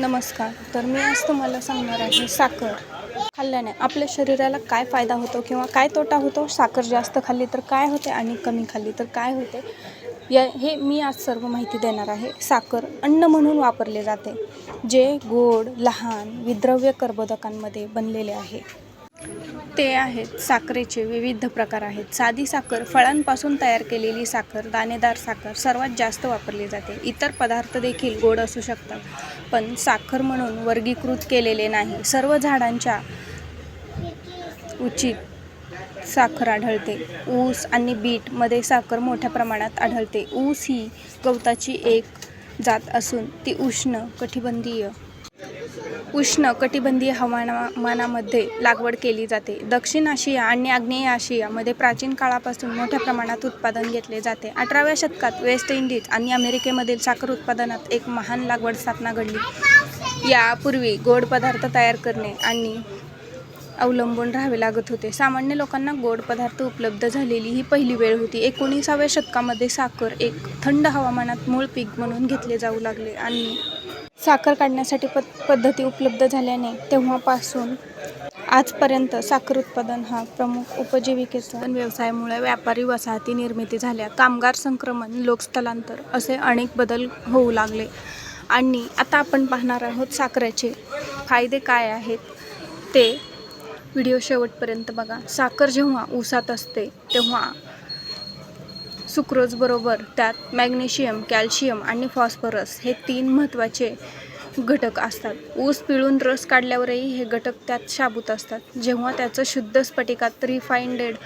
नमस्कार. तर मी आज तुम्हाला सांगणार आहे साखर. खाल्ल्याने आपल्या शरीराला काय फायदा होतो किंवा काय तोटा होतो? साखर जास्त खाल्ली तर काय होते आणि कमी खाल्ली तर काय होते? या हे मी आज सर्व माहिती देणार आहे. साखर अन्न म्हणून वापरले जाते जे गोड लहान विद्रव्य कर्बोदकांमध्ये बनलेले आहे. ते आहेत साखरेचे विविध प्रकार आहेत. साधी साखर फळांपासून तयार केलेली साखर दाणेदार साखर सर्वात जास्त वापरली जाते. इतर पदार्थ देखील गोड असू शकतात पण साखर म्हणून वर्गीकृत केलेले नाही. सर्व झाडांच्या उचित साखर आढळते. ऊस आणि बीटमध्ये साखर मोठ्या प्रमाणात आढळते. ऊस ही गवताची एक जात असून ती उष्ण कटिबंधीय उष्ण कटिबंधीय हवामानामध्ये लागवड केली जाते. दक्षिण आशिया आणि आग्नेय आशियामध्ये प्राचीन काळापासून मोठ्या प्रमाणात उत्पादन घेतले जाते. अठराव्या शतकात वेस्ट इंडिज आणि अमेरिकेमधील साखर उत्पादनात एक महान लागवड स्थापना घडली. यापूर्वी गोड पदार्थ तयार करणे आणि अवलंबून राहावे लागत होते. सामान्य लोकांना गोड पदार्थ उपलब्ध झालेली ही पहिली वेळ होती. एकोणीसाव्या शतकामध्ये साखर एक थंड हवामानात मूळ पीक म्हणून घेतले जाऊ लागले आणि साखर काढण्यासाठी पद पद्धती उपलब्ध झाल्याने तेव्हापासून आजपर्यंत साखर उत्पादन हा प्रमुख उपजीविकेचा व्यवसायामुळे व्यापारी वसाहती निर्मिती झाल्या. कामगार संक्रमण लोकस्थलांतर असे अनेक बदल होऊ लागले. आणि आता आपण पाहणार आहोत साखरेचे फायदे काय आहेत ते. व्हिडिओ शेवटपर्यंत बघा. साखर जेव्हा ऊसात असते तेव्हा सुक्रोजबरोबर त्यात मॅग्नेशियम कॅल्शियम आणि फॉस्फरस हे तीन महत्त्वाचे घटक असतात. ऊस पिळून रस काढल्यावरही हे घटक त्यात शाबूत असतात. जेव्हा त्याचं शुद्ध स्फटिकात रिफाईंडेड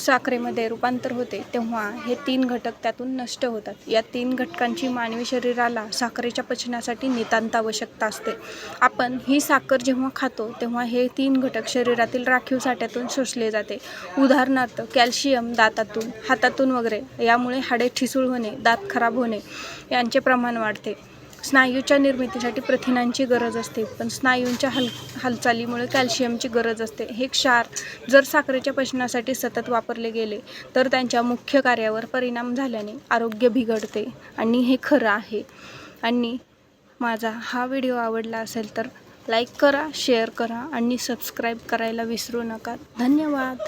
साखरेमध्ये रूपांतर होते तेव्हा हे तीन घटक त्यातून नष्ट होतात. या तीन घटकांची मानवी शरीराला साखरेच्या पचनासाठी नितांत आवश्यकता असते. आपण ही साखर जेव्हा खातो तेव्हा हे तीन घटक शरीरातील राखीव साठ्यातून शोषले जाते. उदाहरणार्थ कॅल्शियम दातातून हातातून वगैरे यामुळे हाडे ठिसूळ होणे दात खराब होणे यांचे प्रमाण वाढते. स्नायूच्या निर्मितीसाठी प्रथिनांची गरज असते पण स्नायूंच्या हल हालचालीमुळे कॅल्शियमची गरज असते. हे क्षार जर साखरेच्या पचनासाठी सतत वापरले गेले तर त्यांच्या मुख्य कार्यावर परिणाम झाल्याने आरोग्य बिघडते. आणि हे खरं आहे. आणि माझा हा व्हिडिओ आवडला असेल तर लाईक करा शेअर करा आणि सबस्क्राईब करायला विसरू नका. धन्यवाद.